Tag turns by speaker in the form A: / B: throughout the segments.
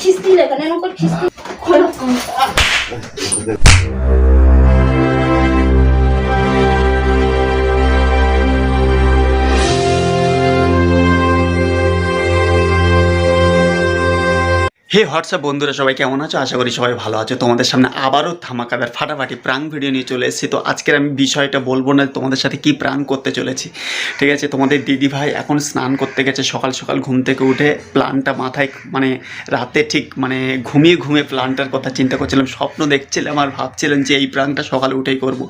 A: খিস্তি লেখা নেন
B: হে হোয়াটসঅ্যাপ বন্ধুরা, সবাই কেমন আছো? আশা করি সবাই ভালো আছো। তোমাদের সামনে আবারও ধামাকাদার ফাটাফাটি প্রাং ভিডিও নিয়ে চলে এসেছি। তো আজকের আমি বিষয়টা বলব না, তোমাদের সাথে কি প্রাং করতে চলেছি। ঠিক আছে, তোমাদের দিদি ভাই এখন স্নান করতে গেছে সকাল সকাল ঘুম থেকে উঠে। প্ল্যানটা মাথায় মানে রাতে ঠিক মানে ঘুমিয়ে ঘুমিয়ে প্ল্যানটার কথা চিন্তা করছিলাম। স্বপ্ন দেখছিলাম আর ভাবছিলাম যে এই প্রাংটা সকালে উঠেই করব।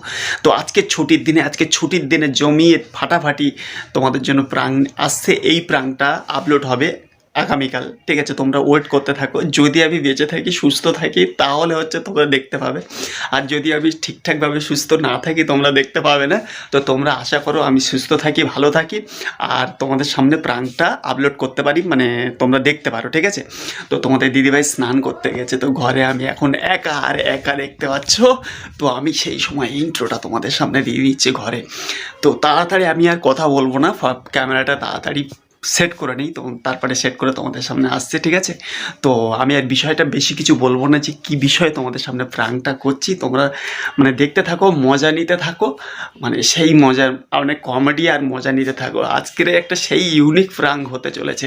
B: তো আজকে ছুটির দিনে, আজকে ছুটির দিনে জমিয়ে ফাটাফাটি তোমাদের জন্য প্রাং আসছে। এই প্রাংটা আপলোড হবে আগামীকাল। ঠিক আছে, তোমরা ওয়েট করতে থাকো। যদি আমি বেঁচে থাকি, সুস্থ থাকি, তাহলে হচ্ছে তোমরা দেখতে পাবে। আর যদি আমি ঠিকঠাকভাবে সুস্থ না থাকি, তোমরা দেখতে পাবে না। তো তোমরা আশা করো আমি সুস্থ থাকি, ভালো থাকি। আর তোমাদের সামনে প্রাণটা আপলোড করতে পারি মানে তোমরা দেখতে পারো, ঠিক আছে? তো তোমাদের দিদিভাই স্নান করতে গেছে। তো ঘরে আমি এখন একা আর একা দেখতে পাচ্ছ। তো আমি সেই সময় ইন্ট্রোটা তোমাদের সামনে দিয়ে দিচ্ছি ঘরে। তো তাড়াতাড়ি আমি আর কথা বলব না। ক্যামেরাটা তাড়াতাড়ি সেট করে নিই, তো তারপরে সেট করে তোমাদের সামনে আসছে, ঠিক আছে? তো আমি আর বিষয়টা বেশি কিছু বলব না যে কী বিষয়ে তোমাদের সামনে প্রাংটা করছি। তোমরা মানে দেখতে থাকো, মজা নিতে থাকো মানে সেই মজার অনেক কমেডি আর মজা নিতে থাকো। আজকের একটা সেই ইউনিক প্রাং হতে চলেছে,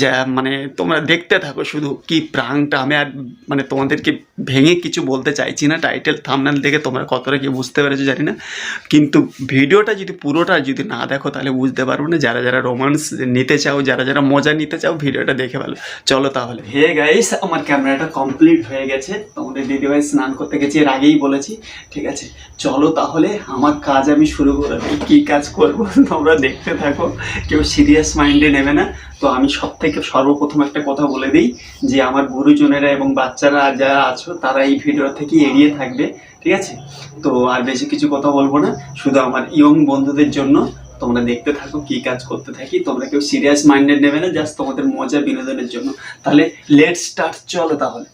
B: যা মানে তোমরা দেখতে থাকো শুধু কি প্রাংটা আমি আর মানে তোমাদেরকে ভেঙে কিছু বলতে চাইছি না টাইটেল থামনাল দেখে তোমরা কতটা কি বুঝতে পেরেছ জানি না। কিন্তু ভিডিওটা যদি পুরোটা যদি না দেখো, তাহলে বুঝতে পারব না। যারা যারা রোমান্স নিতে চাও, যারা যারা মজা নিতে চাও, ভিডিওটা দেখে ভালো। চলো তাহলে। হে গাইস আমার ক্যামেরাটা কমপ্লিট হয়ে গেছে। তোমাদের দিদিভাই স্নান করতে গেছি, এর আগেই বলেছি। ঠিক আছে, চলো তাহলে আমার কাজ আমি শুরু করে দিই। কী কাজ করব? তোমরা দেখতে থাকো। কেউ সিরিয়াস মাইন্ডে নেবে না। তো আমি সব থেকে সর্বপ্রথম একটা কথা বলে দিই যে, আমার গুরুজনেরা এবং বাচ্চারা যারা আছো, তারা এই ভিডিও থেকে এড়িয়ে থাকবে। ঠিক আছে? তো আর বেশি কিছু কথা বলব না। শুধু আমার ইয়ং বন্ধুদের জন্য তোমরা দেখতে থাকো, কি কাজ করতে থাকি। তোমরা কেউ সিরিয়াস মাইন্ডেড নেবে না জাস্ট তোমাদের মজা বিনোদনের জন্য। তাহলে লেট স্টার্ট চলো তাহলে।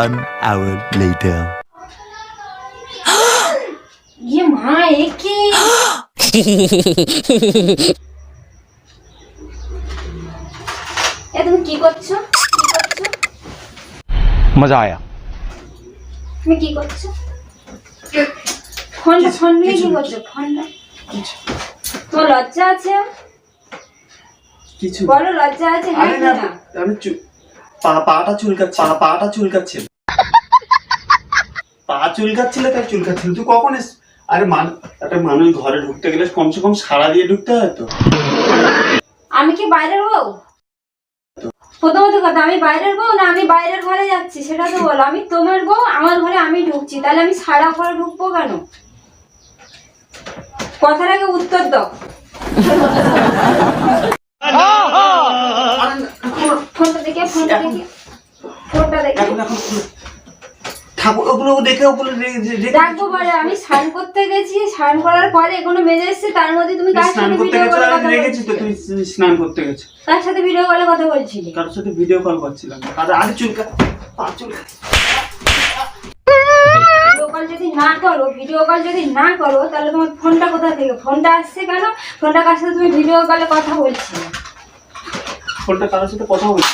C: One hour later.
A: ইয়ে মা একে এ তুমি কি করছো কি করছো
D: मजा आया
A: তুমি কি করছো ফোনটা ফোন নিয়ে কি করছো ফোনটা
B: কিছু
A: তোমার লজ্জা আছে
B: কিছু
A: বলো লজ্জা আছে হ্যাঁ
B: আরে
A: কি
B: না
A: না
B: আমি চু- পা পাটা চুলকাচ্ছে পা পাটা চুলকাচ্ছে পা চুলকাচ্ছিল তাই চুলকাচ্ছিল। তুই কখন এস আরে মান একটা মানুষ ঘরে ঢুকতে গেলে কমসে কম সাড়া দিয়ে ঢুকতে হয় তো।
A: আমি কি বাইরের বউ? প্রথমত কথা আমি বাইরের বউ না আমি বাইরের ঘরে যাচ্ছি? সেটা তো বলো। আমি তোমার বউ আমার ঘরে আমি ঢুকছি। তাহলে আমি সারা ঘরে ঢুকবো কেন? কথার আগে উত্তর দাও। ফোনটা দেখে ফোনটা দেখে। ফোনটা দেখে।
B: ঠাকুর ওগুলো দেখে ওগুলো রে-
A: পরে আমি স্নান করতে গেছি স্নান করার পরে এগুলো মেজে এসছে তার মধ্যে তুমি কার সাথে ভিডিও কলে কথা
B: রেগেছি তো তুমি স্নান করতে গেছো।
A: কার সাথে ভিডিও কলে কথা বলছিলে?
B: কারোর সাথে ভিডিও কল করছিলাম। আর আরে চুলকা পা চুলকা
A: কল যদি না করো ভিডিও কল যদি না করো তাহলে তোমার ফোনটা কোথা থেকে? ফোনটা আসছে কেন? ফোনটা কার সাথে তুমি ভিডিও কলে কথা বলছিলে?
B: ফোনটা কারোর সাথে কথা বলছি।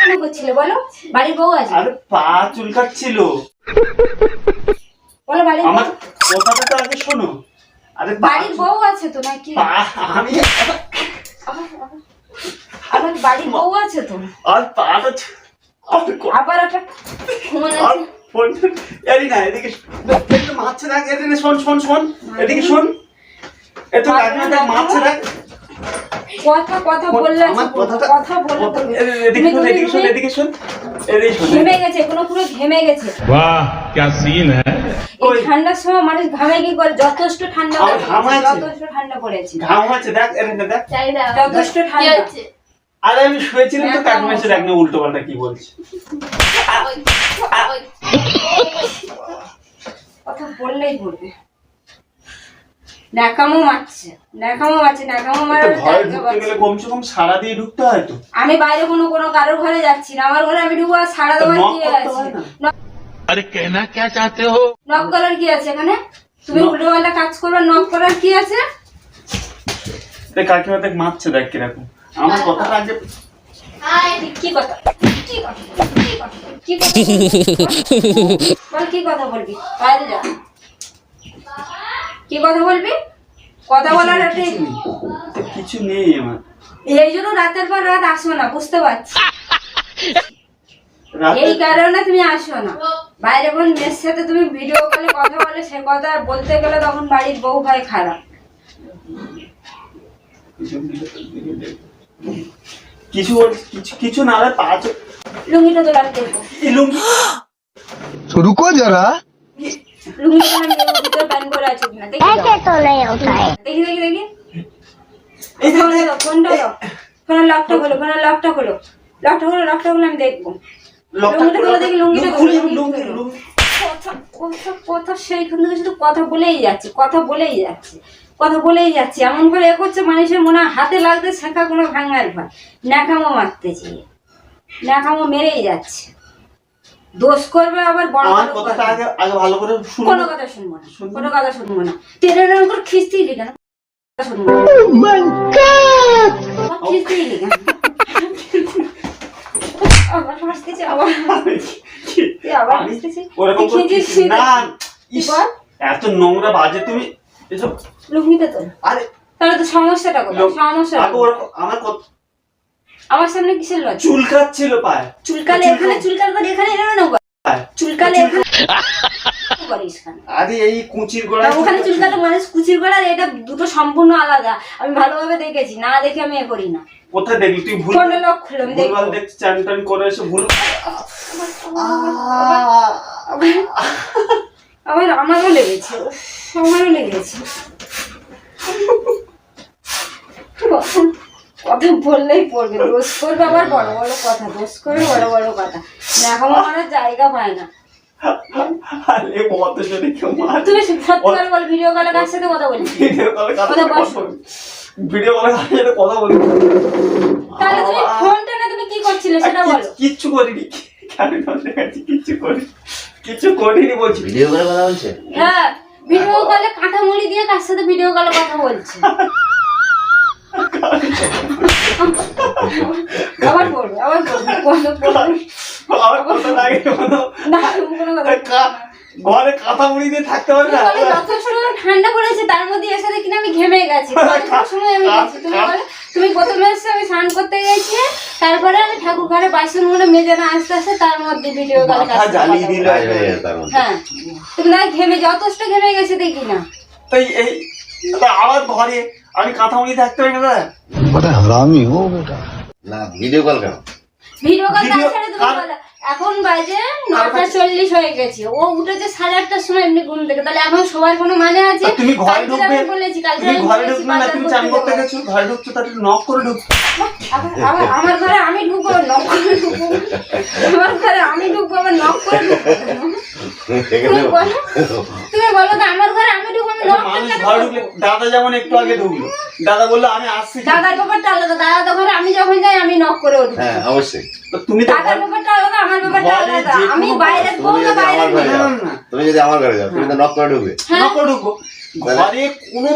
B: না
A: বলো বাড়ির বউ আছে
B: আরে পা চুলকাচ্ছিল
A: বলো বাড়ির
B: আমার কথাটা তো আগে শোনো আরে
A: বাড়ির বউ আছে তো নাকি
B: আমি
A: আবার বাড়ির বউ আছে তো
B: আর পাটা ছ- আর ক-
A: আবার একটা ঘুমানো আছে।
B: ফোন এরি না এদিকে একটু মারছে এদিকে শোন শোন শোন এদিকে শোন
A: ঠান্ডার সময় মানুষ ঘামে কি করে? যথেষ্ট ঠান্ডা যথেষ্ট ঠান্ডা পড়েছে। যথেষ্ট ঠান্ডা।
B: আরে আমি শুয়েছিলাম তো উল্টো পাল্টা কি বলছি।
A: কথা বললেই বলবে। আরে
B: কেনা
A: কে
E: চাতে হো?
A: নক করার কি আছে এখানে? তুমি উল্টোপাল্টা কাজ করবে নক করার কি আছে?
B: কাকিমা দেখ মারছে দেখ কীরকম। আমার
A: আচ্ছা। কথা? আগে কি কথা বলবি? বাইরে যা। কি কথা বলবি? কথা বলার একটা
B: কিছু নেই। আমার।
A: এই জন্য রাতের পর রাত আসো না বুঝতে পারছি। এই কারণে তুমি আসো না। বাইরে বোন মেয়ের সাথে তুমি ভিডিও কলে কথা বলে সে কথা বলতে গেলে তখন বাড়ির বউ ভাই খারাপ।
B: কিছু কিছু কিছু না রে পাঁচ
A: লুঙ্গিটা তো লাগতে দেখো
B: এই লুঙ্গি
C: तो रुको जरा
A: লুঙ্গিটা আমি দেখবো ভিতরে প্যান করে আছে কিনা দেখি দাও। দেখি দেখি দেখি
B: এই যে-
A: ফোনটা দাও ফোনটা দাও ফোনের লকটা খোলো ফোনের লকটা খোলো লকটা খোলো লকটা খোলো আমি দেখবো
B: লকটা
A: লুঙ্গিটা খুলে দেখি, লুঙ্গিটা
B: খুলে,
A: খুলে,
B: লুঙ্গি,
A: খুলে।
B: লুঙ্গি।
A: কথা কথা কথা সেইখান থেকে শুধু কথা বলেই যাচ্ছে কথা বলেই যাচ্ছে কথা বলেই যাচ্ছে এমন করে এ করছে মানুষের মনে হয় হাতে লাগতে শেখা কোনো ভাঙার ভয় ন্যাকামো মারতেছে ন্যাকামো মেরেই যাচ্ছে দোষ করবে আবার বড়
B: আমার কথাটা
A: কথা।
B: আগে আগে ভালো করে শুনুন
A: কোনো কথা শুনব না কোনো কথা শুনব না। তেরে এরকম করে খিস্তি লিখে। না শুনব না। আবার খিস্তি লিখে। আবার হাসতেছে আবার তুই আবার
B: ওরকম করে? না
A: কি বল?
B: এত নোংরা বাজে তুমি এসব আরে
A: তাহলে তো সমস্যাটা কোথায়? সমস্যা
B: আমার কত
A: আমার সামনে কিসের লজ্জা?
B: চুলকাচ্ছিল পায়।
A: চুলকালে এখানে চুলকাল করে এখানে এনে না। চুলকালে এখানে
B: আরে এই কুচির
A: ওখানে চুলকালে মানুষ কুচির গোড়ার এটা দুটো সম্পূর্ণ আলাদা। আমি ভালোভাবে দেখেছি না দেখে আমি এ করি না।
B: কোথায় দেখলি? তুই ভুল
A: লক আমি
B: দেখছি করে এসে ভুল
A: আমার আমারও লেগেছে আমারও লেগেছে। কথা বললেই পড়বে। দোষ করবে আবার বড় বড় কথা দোষ করবে বড় বড় কথা। আমার জায়গা পায় না।
B: আরে মত যদি কেউ মার।
A: তুমি সত্যি করে বল। ভিডিও কলে কার সাথে কথা
B: ভিডিও কলে
A: কথা বল।
B: ভিডিও কলে কার সাথে কথা বলি
A: তাহলে তুমি ফোনটা না তুমি কি করছিলে সেটা বলো।
B: কিচ্ছু করিনি। কেন কাছে কিচ্ছু করি কিচ্ছু করিনি বলছি।
F: ভিডিও করে কথা বলছে?
A: হ্যাঁ ভিডিও কলে কাঁথা মুড়ি দিয়ে কার সাথে ভিডিও কলে কথা বলছি? আবার বলবে আবার বলবে বলবে বলবে।
B: কথা লাগে
A: না কোনো কথা বলবে না।
B: কা- ঘরে কাঁথা মুড়ি দিয়ে থাকতে পারে না?
A: তুমি বলো, ঠান্ডা পড়েছে তার মধ্যে এসে দেখি আমি ঘেমে গেছি। সময় আমি গেছি তুমি বলো তুমি প্রথমে এসে আমি স্নান করতে গেছি তারপরে আমি ঠাকুর ঘরে বাসনগুলো মেজে না আস্তে আস্তে তার মধ্যে ভিডিও কলে
B: মাথা জ্বালিয়ে দিল
F: কাজ হয়ে।
A: তুমি না ঘেমে যথেষ্ট ঘেমে গেছে দেখি না।
B: তাই এই তা আমার ঘরে আমি কাঁথা উনি থাকতে পারি না। দাদা
C: বড় হারামি ও বেটা।
F: না ভিডিও কল করো
A: ভিডিও কল
B: ছেড়ে
A: দাও এখন বাজে নটা চল্লিশ হয়ে গেছে। ও উঠেছে সাড়ে আটটার সময় এমনি ঘুম থেকে। তাহলে এখন সবার কোনো মানে আছে?
B: তুমি ঘরে ঢুকবে।
A: বলেছি কালকে
B: তুমি ঘরে ঢুকবে না তুমি চান করতে গেছো ঘরে ঢুকছো তাহলে নক করে ঢুকছো।
A: আমার ঘরে আমি ঢুকবো নক করে ঢুকবো। আমার ঘরে আমি ঢুকবো আবার নক করে ঢুকবো। তুমি বলো তুমি বলো তো আমার ঘরে আমি ঢুকবো আমি নক করে
B: ঘরে ঢুকলে দাদা যেমন একটু আগে ঢুকলো। দাদা বলল আমি আসছি।
A: দাদার ব্যাপারটা আলাদা দাদা ঘরে আমি যখন যাই আমি নক করে উঠবো।
F: হ্যাঁ অবশ্যই।
B: তুমি তো
A: দাদার ব্যাপারটা আলাদা আমার ব্যাপারটা
B: ঘরে
A: আলাদা। আমি
B: কোনো
A: বাইরে বউ
F: তুমি
A: না
F: যদি
A: বাইরে
F: আমার ঘরে যাও। তুমি যদি আমার ঘরে যাও তুমি তো নক করে ঢুকবে।
A: হ্যাঁ।
B: নক করে ঢুকবো। ঘরে কোনো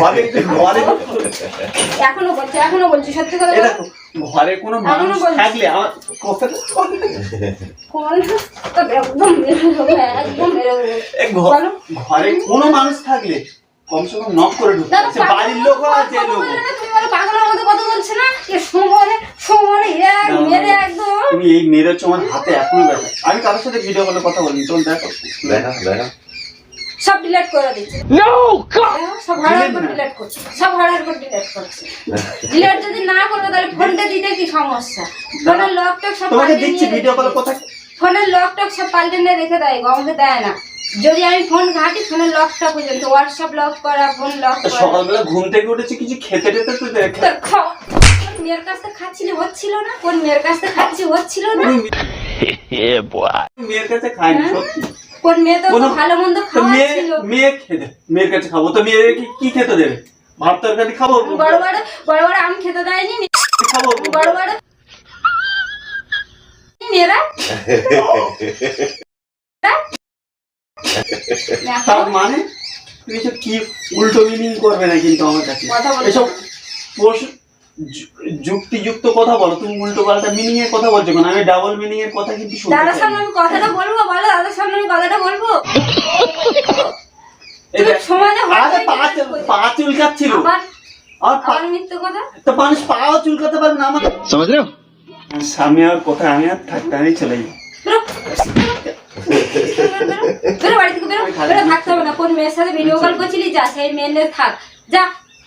B: ঘরে ঘরে
A: এখনও বলছি এখনও বলছি সত্যি কথা
B: এ
A: বলো।
B: দেখো, ঘরে কোনো মানুষ থাকলে আমার
A: একদম।
B: ঘরে কোনো মানুষ থাকলে কমসে কম নক করে ঢুকতে বাড়ির লোক হোক আর যে
A: কথা
B: লোক
A: বলে
B: হোক।
A: না, তুমি বলো পাগলের মতো কথা বলছে না? এ সমরে সমরে এক
B: না, না,
A: মেরে একদম।
B: তুমি এই মেরেছো আমার হাতে এখনও ব্যথা আমি কারোর সাথে ভিডিও কলে কথা বলি তোর দেখো।
F: দেখা দেখা।
A: সব ডিলিট করে দিচ্ছে। সব ডিলিট করছে। সব হারার পর ডিলিট করছে। ডিলিট যদি না করো তাহলে ফোনটা দিতে কি সমস্যা? ফোনের লক টক সব
B: তোমাকে
A: পাল্টে
B: দিচ্ছি ভিডিও কলে
A: রেখে
B: কথা।
A: ফোনের লক টক সব পাল্টে নিয়ে রেখে দেয় গো, আমাকে দেয় না। যদি আমি ফোন ঘাঁটি ফোনের লকটা পর্যন্ত হোয়াটসঅ্যাপ লক করা ফোন লক করা।
B: সকালবেলা ঘুম থেকে উঠেছে কিছু খেতে টেতে তো দেখ।
A: খাও মেয়ের কাছ থেকে খাচ্ছিলি হচ্ছিল না? কোন মেয়ের কাছ থেকে খাচ্ছি হচ্ছিল না?
B: মেয়ের কাছে খাইনি
A: হ্যাঁ?
B: সত্যি।
A: কোন মেয়ে তো ভালো মন্দ খাওয়াচ্ছিল।
B: মেয়ে খেতে মেয়ের কাছে খাব। তো মেয়ে কি কি খেতে দেবে? ভাত তরকারি খাব?
A: বড় বড় বড় বড় আম খেতে দেয়নি
B: খাব?
A: বড় বড় মেয়েরা?
B: তার মানে? তুমি এসব কি উল্টো মিনিং করবে না কিন্তু আমার কাছে? এসব যুক্তিযুক্ত কথা বলো। তুমি উল্টো পাল্টা মিনিং এর কথা বলছো কেন? আমি ডাবল মিনিং এর কথা কিন্তু
A: দাদার সামনে আমি কথাটা বলব? বলো দাদার সামনে আমি কথাটা বলব? আচ্ছা,
B: আর তো মানুষ পাও চুলকাতে পারবে না স্বামী আর আমি আর থাকতে আমি চলে যাই
A: বেরো। বেরো বাড়ি থেকে বেরো বেরো থাকতে হবে না কোন মেয়ের সাথে ভিডিও কল করছিলি যা সেই মেয়ের থাক যা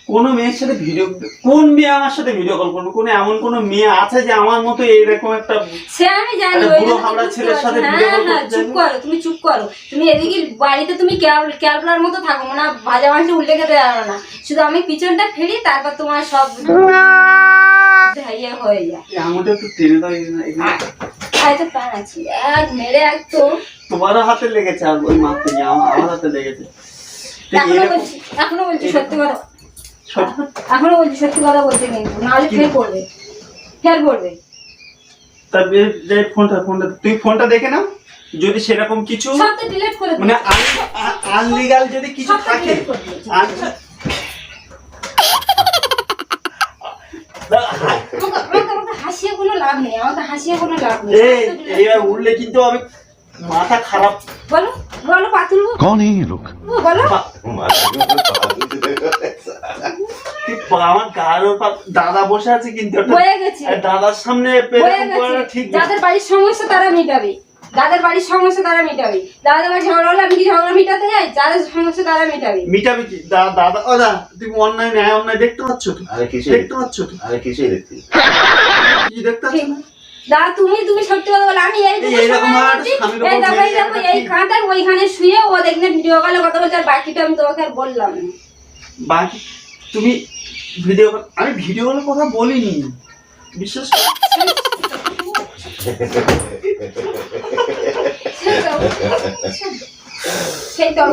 B: কোন মেয়ের সাথে ভিডিও কোন মেয়ে আমার সাথে ভিডিও কল করবে? কোন এমন কোন মেয়ে আছে যে আমার মতো এইরকম একটা
A: সে আমি জানি
B: বুড়ো
A: জন্য
B: ছেলের সাথে
A: হ্যাঁ, হ্যাঁ,
B: করতে
A: চুপ করো তুমি চুপ করো। তুমি এদিকে বাড়িতে তুমি ক্যাব- মতো থাকো না ভাজা মাছটা উল্টে খেতে জানো না। শুধু আমি পিছনটা ফেলি তারপর তোমার সব ইয়ে হয়ে যায়।
B: আঙুলটা একটু টেনে দাও এখানে।
A: প্রাণ আছে এক মেরে একদম
B: তোমারও হাতে লেগেছে আর ওই মারতে গিয়ে আমার আমার হাতে লেগেছে। এখনও
A: বলছি সত্যি কথা। এখনও বলছি সত্যি কথা বলতে কিন্তু নাহলে ফের পড়বে। ফের পড়বে।
B: ফোনটা ফোনটা তুই ফোনটা দেখে নাও। যদি সেরকম কিছু মানে। আনলিগাল যদি কিছু থাকে।
A: হাসিয়ে কোনো লাভ নেই হাসিয়ে কোনো লাভ নেই।
B: উঠলে কিন্তু আমি মাথা খারাপ।
A: বলো বলো পাতুল
C: কোন এই লোক?
A: বলো।
B: আমার দাদা বসে আছে কিন্তু দাদার সামনে ঠিক
A: যাদের বাড়ির সমস্যা তারা মেটাবে। যাদের বাড়ির সমস্যা তারা মেটাবে। দাদা বাড়ি ঝগড়া হলে আমি কি ঝগড়া মেটাতে যাই? যাদের সমস্যা তারা মেটাবে।
B: মিটাবি কি? দা- দাদা ও দা তুমি অন্যায় ন্যায় অন্যায় দেখতে পাচ্ছ তো?
F: আরে কিছুই
B: দেখতে পাচ্ছ তো?
F: আরে কিছুই দেখছি
B: কি দেখতে পাচ্ছ। না?
A: দাদা তুমি তুমি সত্যি কথা বলো আমি এই
B: এই এরকম ভাবে একটা স্বামীর উপর
A: দেখো এই
B: মেরে
A: দেখো
B: একটা
A: এই
B: ঠিক-
A: কাঁথার ওইখানে শুয়ে ও দেখলে ভিডিও কলে কথা বলছে আর বাকিটা আমি তোমাকে আর বললাম না।
B: বাকি তুমি ভিডিও আমি ভিডিও কলের কথা বলিনি। বিশ্বাস করো।
A: সেই তো সেই তো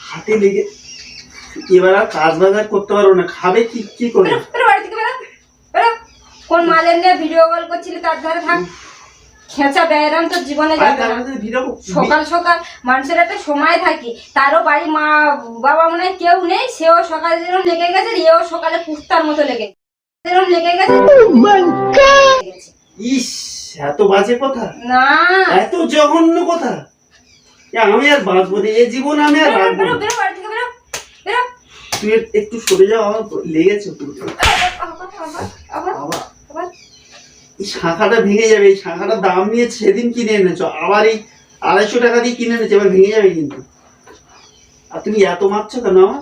B: হাতে লেগে এবার আর কাজ বাজার করতে পারব না খাবে কি কি করে?
A: বেরো বেরো বাড়ি থেকে বেরো বেরো। কোন মালের নিয়ে ভিডিও কল করছিলি তার ধারে থাক। খেঁচা ব্যায়াম তো জীবনে যাবে না। সকাল সকাল মানুষের একটা সময় থাকে। তারও বাড়ি মা বাবা মনে হয় কেউ নেই সেও সকালে যেরকম লেগে গেছে এও সকালে কুস্তার মতো লেগে গেছে। যেরকম লেগে গেছে গেছে।
B: ইস এত বাজে কথা।
A: না।
B: এত জঘন্য কথা। এ আমি আর বাঁচবো না এই জীবন আমি আর না।
A: বেরো
B: তুই একটু সরে যাও আমার লেগেছে পুরো। এই শাখাটা ভেঙে যাবে এই শাখাটার দাম নিয়ে সেদিন কিনে এনেছো। আবার এই আড়াইশো টাকা দিয়ে কিনে এনেছো এবার ভেঙে যাবে কিন্তু। আর তুমি এত মারছো কেন আমার?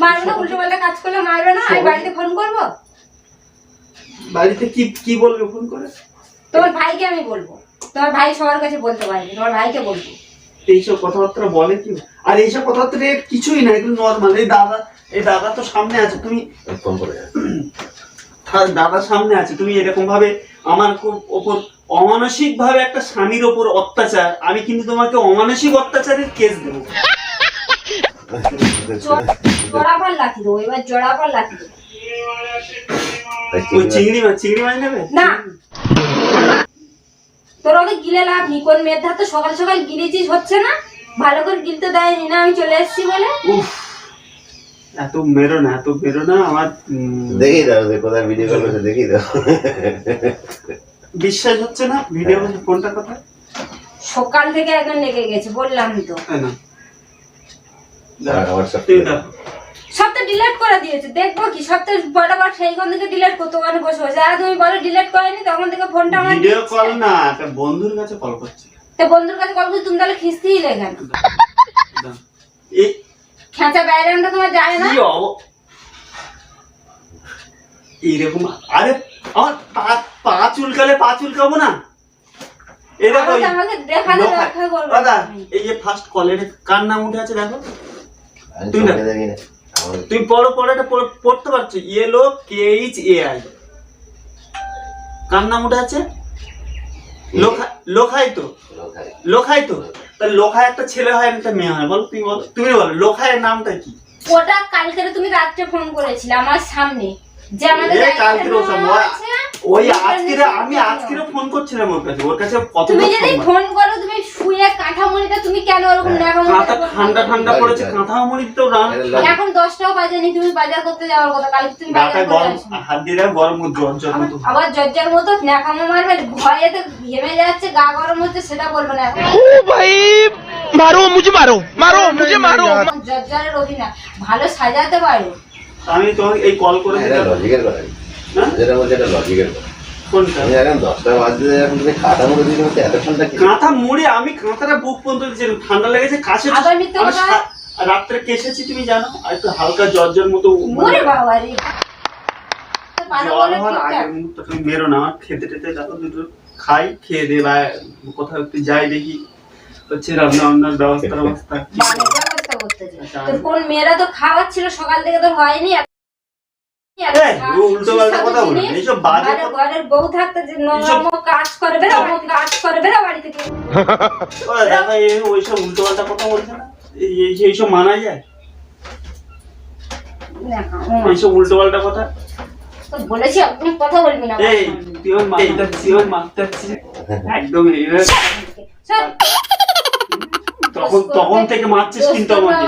A: মারবে না উল্টো পাল্টা কাজ করলে মারবে না আমি বাড়িতে ফোন করব?
B: বাড়িতে কি কি বলবে? ফোন করে?
A: তোমার ভাইকে আমি বলব। তোমার ভাই সবার কাছে বলতে পারবে তোমার ভাইকে বলব।
B: এইসব কথাবার্তা বলে কি? আর এইসব কথাবার্তা এর কিছুই না এগুলো নর্মাল এই দাদা এই দাদা তো সামনে আছে তুমি
F: ফোন করে যা।
B: দাদা সামনে আছে। তুমি এরকম ভাবে আমার খুব ওপর অমানসিক ভাবে একটা স্বামীর ওপর অত্যাচার। আমি কিন্তু তোমাকে অমানসিক অত্যাচারের কেস দেবো।
A: জোড়াপাল লাঠি দেবো এবার জোড়াপাল লাঠি দেবো।
B: ওই
F: চিংড়ি
B: চিংড়ি মাছ। চিংড়ি মাছ নেবে?
A: না। তোর ওকে গিলে লাভ নি কোন মেয়ের ধার তো সকাল সকাল গিলেছিস হচ্ছে না? ভালো করে গিলতে দেয়নি না আমি চলে এসেছি বলে?
B: উফ এত মেরো না এত মেরো না আমার
F: দেখি দাও যে কোথায় ভিডিও কল করছে দেখি দাও।
B: বিশ্বাস হচ্ছে না? ভিডিও কোনটা কথা?
A: সকাল থেকে একদম লেগে গেছে বললাম তো।
B: তাই না?
F: আমার সব
B: তুই দেখো
A: সব তো ডিলিট করে দিয়েছে। দেখব কি সব তো বরাবর সেইখান থেকে ডিলিট করতো ওখানে বসে বসে। আর তুমি বলো ডিলিট করেনি তখন থেকে ফোনটা আমার
B: ভিডিও কল না একটা বন্ধুর কাছে কল করছি।
A: তো বন্ধুর কাছে কল করছি তুমি তাহলে খিস্তিই লেখেন খেঁচা ব্যাকগ্রাউন্ডটা তোমার যায় না?
B: কি এইরকম আরে আমার পা পা চুলকালে পা চুলকাবো না? এই দেখো দাদা এই যে ফার্স্ট কলের কার নাম উঠে আছে দেখো?
F: আমি
B: তুই না। তুমি পড়ো পড়ো এটা পড়তে পারছ। Yellow K H A I কার নাম উঠে আছে লোখা লোখাই তো। লোখাই। তো? তা লোখায় একটা ছেলে হয় একটা মেয়ে হয়। বলো তুমি বলো তুমি বলো লোখায়ের নামটা কি?
A: ওটা কালকে তুমি রাত্রে ফোন করেছিলে আমার সামনে। যে আমাদের
B: ওই
A: ওই
B: আজকে আমি আজকে ফোন করছিলাম ওর কাছে ওর কাছে কত
A: তুমি যদি ফোন করো তুমি শুয়ে কাঁথা মুড়িতে তুমি বাজার করতে যাওয়ার কথা ভয়ে তো ঘেমে যাচ্ছে গা গরম হচ্ছে সেটা বলব না
D: ও
A: ভাই মারো ভালো সাজাতে পারো।
B: আমি তোমাকে এই কল করে হ্যাঁ,
F: লজিকের কথা। যেটা বলছে এটা লজিকের কথা।
B: কোনটা?
F: এখন দশটা বাজতে এখন তুমি খাতা মতো দিলে হচ্ছে এতক্ষণটা কি
B: কাঁথা মুড়ি আমি কাঁথাটা বুক পর্যন্ত দিয়েছিলাম ঠান্ডা লেগেছে কাছে
A: আবার মিথ্যে কথা?
B: রাত্রে কেসেছি তুমি জানো? আর একটু হালকা জ্বর জ্বর মতো মানে
A: বাবা রে।
B: তুমি বেরো না খেতে টেতে দুটো খাই খেয়ে দে বা কোথাও একটু যাই দেখি। হচ্ছে রান্না বান্নার ব্যবস্থা ব্যবস্থা। আচ্ছা,
A: কোন মেয়েরা তো খাওয়াচ্ছিল সকাল থেকে তো হয়নি বউ থাকতে যে কাজ করে কাজ করে বেরো বাড়ি থেকে।
B: ওরা দেখো এই ওইসব উল্টো পাল্টা কথা বলছে না? এই- এই- এইসব মানা যায়?
A: দেখো, ও মা,
B: এইসব উল্টো পাল্টা কথা?
A: বলেছি আপনি কথা বলবি না
B: এই তুই আমার মাথা তুই আমার একদম এইভাবে তখন তখন থেকে মারছিস কিন্তু আমাকে।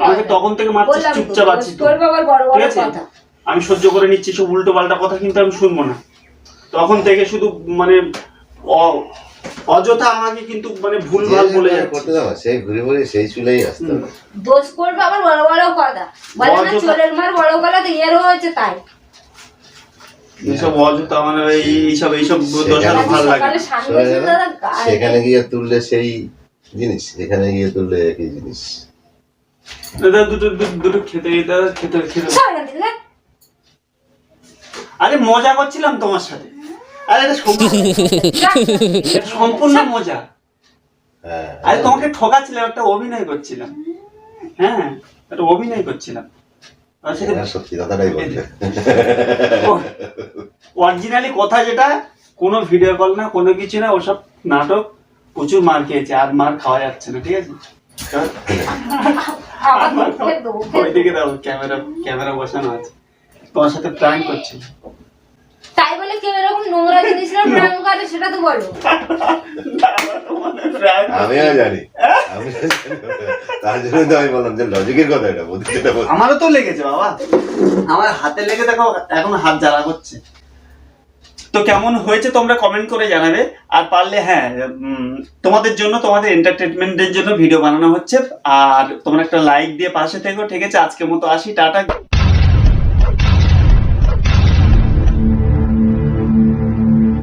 B: আমাকে তখন থেকে মারছিস চুপচাপ
A: দোষ
B: আছি তো।
A: করবে আবার বড় বড় কথা।
B: আমি সহ্য করে নিচ্ছি সব উল্টো পাল্টা কথা কিন্তু আমি শুনব না। তখন থেকে শুধু মানে অযথা আমাকে কিন্তু মানে ভুল ভালো বলে
F: করতে দাও সেই ঘুরে ঘুরে সেই চুলেই আসতে হবে।
A: দোষ করবে আবার বড় বড় কথা। বলে না চোরের মার বড় গলা তো এরও হয়েছে তাই।
B: এইসব অযথা মানে এই এইসব এইসব ভালো লাগে।
F: সেখানে গিয়ে তুললে সেই জিনিস এখানে গিয়ে তুললে একই জিনিস।
B: দাদা দুটো দু- দুটো খেতে দাদা খেতে খেতে
A: সর এখান থেকে, দেখ।
B: আরে মজা করছিলাম তোমার সাথে। আরে এটা সম্পূর্ণ- মজা।
F: হ্যাঁ
B: আরে তোমাকে ঠকাচ্ছিলাম একটা অভিনয় করছিলাম। হ্যাঁ একটা অভিনয় করছিলাম।
F: সত্যি কথাটাই
B: অরিজিনালি কথা যেটা কোনো ভিডিও কল না কোনো কিছু না ওসব নাটক প্রচুর মার খেয়েছে আর মার খাওয়া যাচ্ছে না ঠিক আছে? দাও ক্যামেরা ক্যামেরা বসানো আছে। তোমার সাথে প্র্যাঙ্ক করছি।
A: তাই বলে কেউ এরকম নোংরা প্রাণ করে সেটা তো বলো।
F: আমিও জানি। তার জন্য তো আমি বললাম যে লজিকের কথা এটা বুদ্ধি যেটা বলছে
B: আমারও তো লেগেছে বাবা। আমার হাতে লেগে দেখো এখন হাত জ্বালা করছে। তো কেমন হয়েছে তোমরা কমেন্ট করে জানাবে। আর পারলে হ্যাঁ তোমাদের জন্য তোমাদের এন্টারটেনমেন্টের জন্য ভিডিও বানানো হচ্ছে। আর তোমরা একটা লাইক দিয়ে পাশে থেকো ঠিক আছে? আজকের মতো আসি টাটা।